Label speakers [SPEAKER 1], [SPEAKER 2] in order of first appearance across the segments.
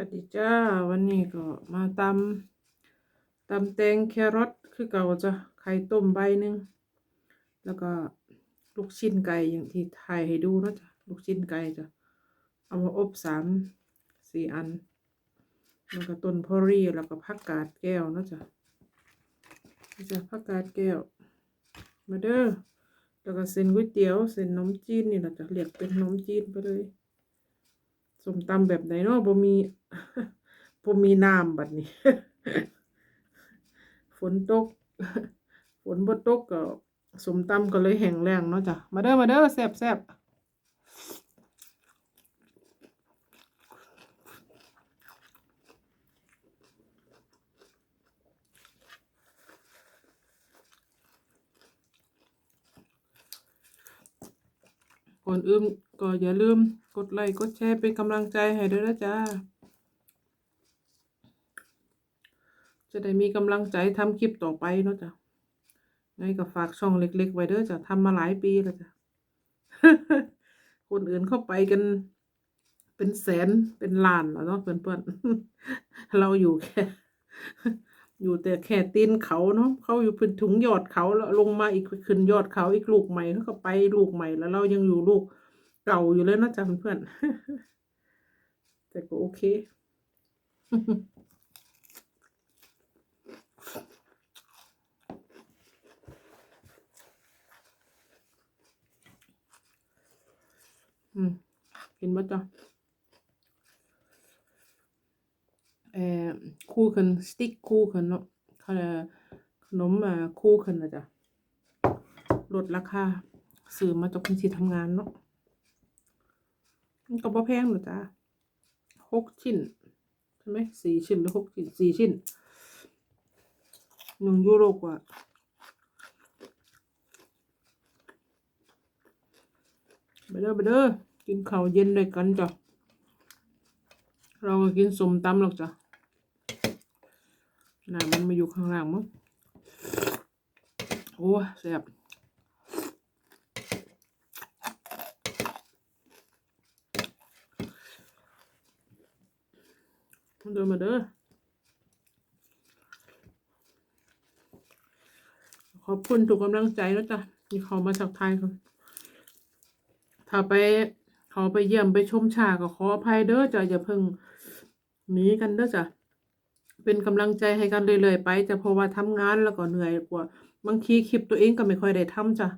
[SPEAKER 1] วัสดีจ้า วันนี้ก็มาตำตำแตงแครอทคือเก่าจ้ะไข่ต้มใบหนึ่งแล้วก็ลูกชิ้นไก่อย่างที่ถ่ายให้ดูเนะจ้ะลูกชิ้นไก่จ้ะเอามาอบสามสี่อัน แล้วก็ต้นพอรี่แล้วก็ผักกาดแก้วนะจ้ะจ้ะผักกาดแก้ว มาเด้อแล้วก็เส้นก๋วยเตี๋ยวเส้นนมจีนนี่แหละจ้ะเรียกเป็นนมจีนไปเลยสมตำแบบไหนเนาะบ่มี บ่มีน้ำบัดนี้ ฝนตก ฝนบ่ตกก็สมตำก็เลยแห้งแล้งเนาะจ้ะ มาเด้อมาเด้อแซ่บแซ่บก่อนอื่นก็อย่าลืมกดไลค์กดแชร์เป็นกำลังใจให้ด้วยนะจ้า จะได้มีกำลังใจทำคลิปต่อไปเนาะจ้ะไงก็ฝากช่องเล็ก ๆ ไว้เด้อจ้ะทำมาหลายปีแล้วจ้ะคนอื่นเข้าไปกัน เป็นแสนเป็นล้านแล้วเนาะเพื่อนๆเราอยู่แค่ อยู่แต่แค่ตีนเขาเนาะเขาอยู่เป็นถุงยอดเขาแล้วลงมาอีกขึ้นยอดเขาอีกลูกใหม่เขาก็ไปลูกใหม่แล้วเรายังอยู่ลูกเก่าอยู่เลยนะจ้ะเพื่อนๆแต่ก็โอเค อืมกินบ่จ้ะเอ่อคู่กันสติ๊กคู่กันเนาะขาเรียกขนมอ่าคู่กันนะจ๊ะลดราคาซื้อมาจากคนที่ทำงานเนาะมันก็บ่แพงหรอกจ้ะหกชิ้นใช่ไหมสี่ชิ้นหรือหกชิ้นสี่ชิ้นหนึ่งยูโรกว่า ไปเด้อไปเด้อกินข้าวเย็นด้วยกันจ้ะเราก็กินสมตำหรอกจ้ะน่ะมันมาอยู่ข้างล่างมั้งโอ้แซ่บมาเด้อมาเด้อขอบคุณทุกกำลังใจแล้วจ้ะที่เขามาสักทายกัน ถ้าไปเขาไปเยี่ยมไปชมฉากก็ขออภัยเด้อจ้ะอย่าเพิ่งหนีกันเด้อจ้ะเป็นกำลังใจให้กันเรื่อยๆไปจะเพราะว่าทำงานแล้วก็เหนื่อยกว่า บางทีคลิปตัวเองก็ไม่ค่อยได้ทำจ้ะ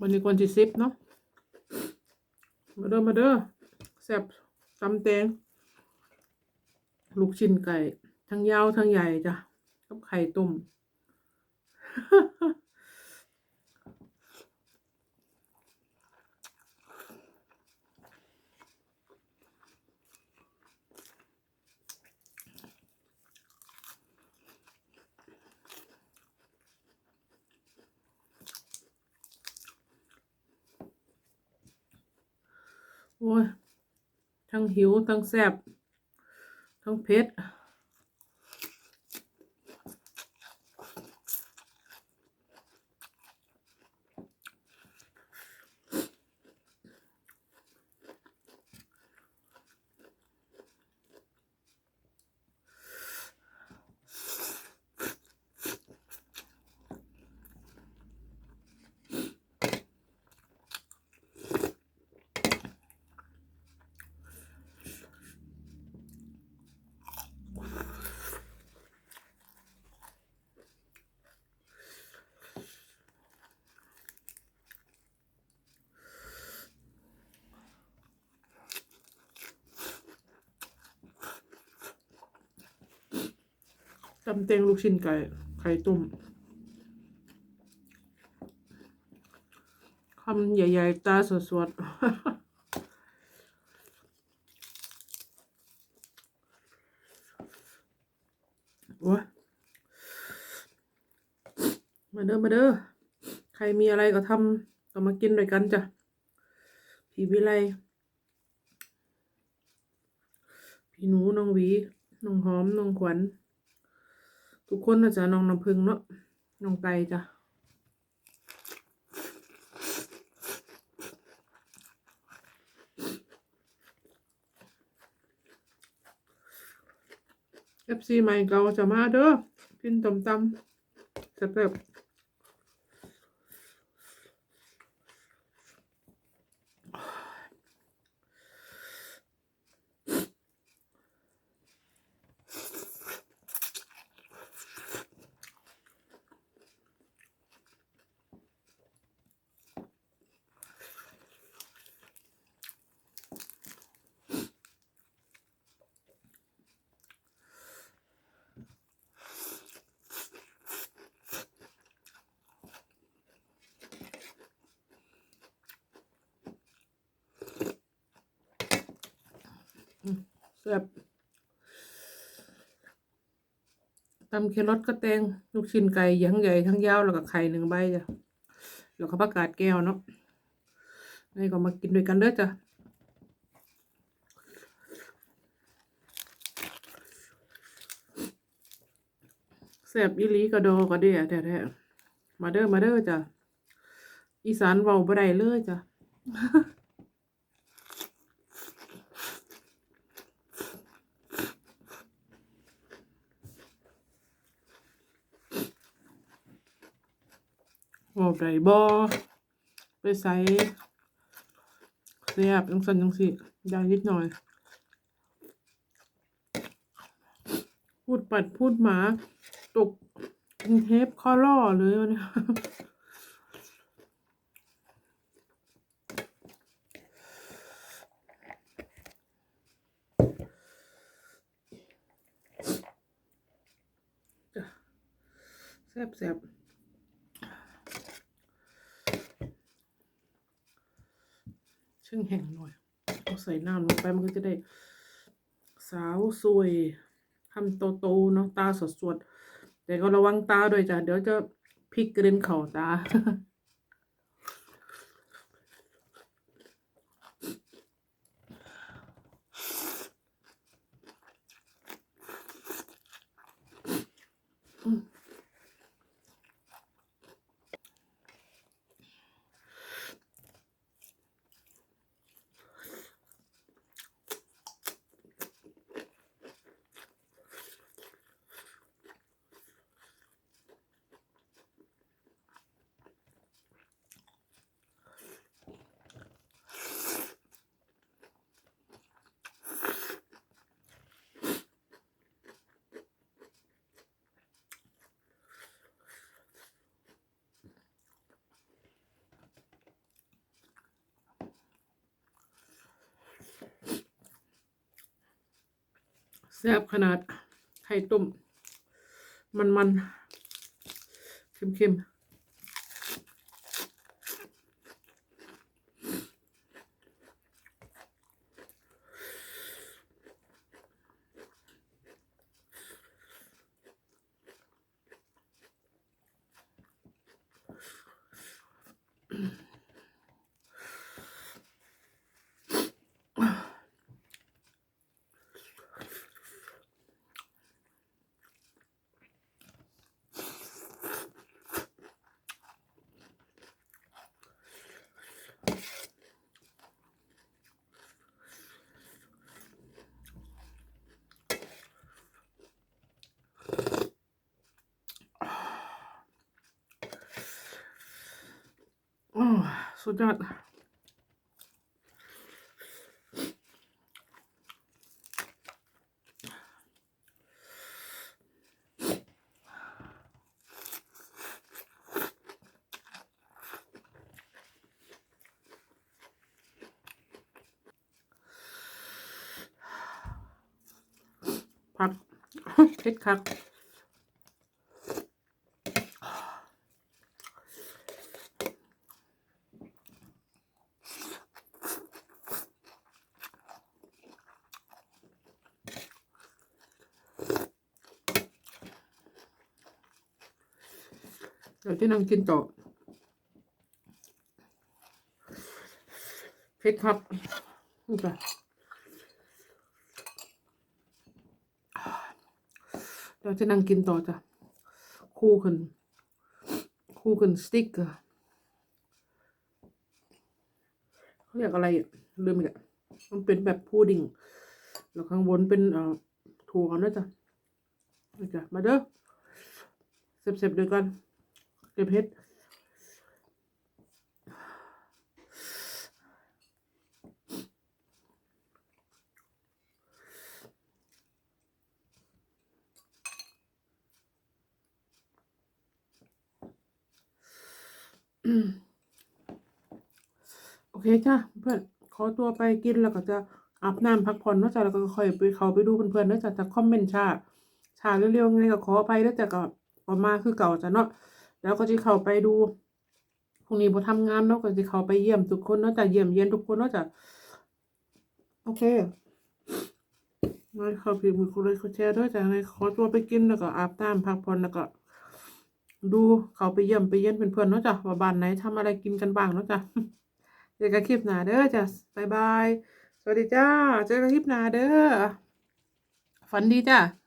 [SPEAKER 1] วันนี้วันที่สิบเนาะมาเด้อมาเด้อแซ่บตำแตงลูกชิ้นไก่ ทั้งยาวทั้งใหญ่จ้ะกับไข่ต้มโอ้ย ทั้งหิว ทั้งแซ่บทั้งเผ็ด ตำเต็งลูกชิ้นไก่ ไข่ต้มคำใหญ่ ๆ ตาสวดๆโอ้ยมาเด้อ มาเด้อ ใครมีอะไรก็ทำก็มากินด้วยกันจ้ะ พี่วิไล พี่หนู น้องวี น้องหอม น้องขวัญ ทุกคนเราจะน้องน้ำพึ่งเนาะน้องไก่จ้ะเอฟซีใหม่เราจะมาเด้อกินตำตำแซ่บ ซ่บตำเครอทก็แตงลูกชิ้นไก่ทั้งใหญ่ทั้งยาวแล้วก็ไข่หนึ่งใบจ้ะแล้วก็ผักกาดแก้วเนาะนี่ก็มากินด้วยกันเด้อจ้ะแซ่บอีลีกระโดกระเดียแท้ๆมาเด้อมาเด้อจ้ะอีสานเว้าบ่ได้เลยจ้ะ เว้ได้บ่ไปใส่แซ่บจังซั่นจังซี่ได้นิดหน่อย พูดปัดพูดหมา ตกกรุงเทพข้อล่อเลยวันนี้จ้ะแซ่บแซ่บชึ่งแห้งหน่อยเอาใส่น้ำลงไปมันก็จะได้ สาวสวยทำโตๆเนาะตาสดๆแต่ก็ระวังตาด้วยจ้ะเดี๋ยวจะพลิกกระเด็นเข่าตา แซ่บขนาดไข่ต้ม มันๆเค็มๆ อ้อสุ พี่นั่งกินต่อเผ็ดครับนี่จ้ะเดี๋ยวจะนั่งกินต่อจ้ะ คู่ขึ้นคู่ขึ้นสติ๊กเกอร์เขาเรียกอะไรลืมอีกอะมันเป็นแบบพูดดิ้งแล้วข้างบนเป็นเอ่อถั่วนะจ๊ะนี่จ้ะมาเด้อเสร็จๆเดี๋ยวกัน กเห็ดอืมโอเคจ้าเพื่อนขอตัวไปกินแล้วก็จะอาบน้ำพักผ่อนนะจ้ะแล้วก็ค่อยไปเขาไปดูเพื่อนๆนะจ้ะจะคอมเมนต์ชาชาเร็วๆไงก็ขออภัยแล้วแต่ก็ออกมาคือเก่าจ้ะเนาะ แล้วก็จะเข้าไปดูพรุ่งนี้บ่ทำงานเนาะก็จะเข้าไปเยี่ยมทุกคนเนาะจะเยี่ยมเยียนทุกคนเนาะจะโอเคงั้นขอพิมพ์คุณเลยคุณแชร์ด้วยจ้ะงั้นขอตัวไปกินแล้วก็อาบน้ำพักผ่อนแล้วก็ ดูเขาไปเยี่ยมไปเยี่ยนเพื่อนๆเนาะจ้ะว่าบ้านไหนทำอะไรกินกันบ้างเนาะจ้ะเจอกันคลิปหน้าเด้อจ้ะบายบายสวัสดีจ้า เจอกันคลิปหน้าเด้อฝันดีจ้า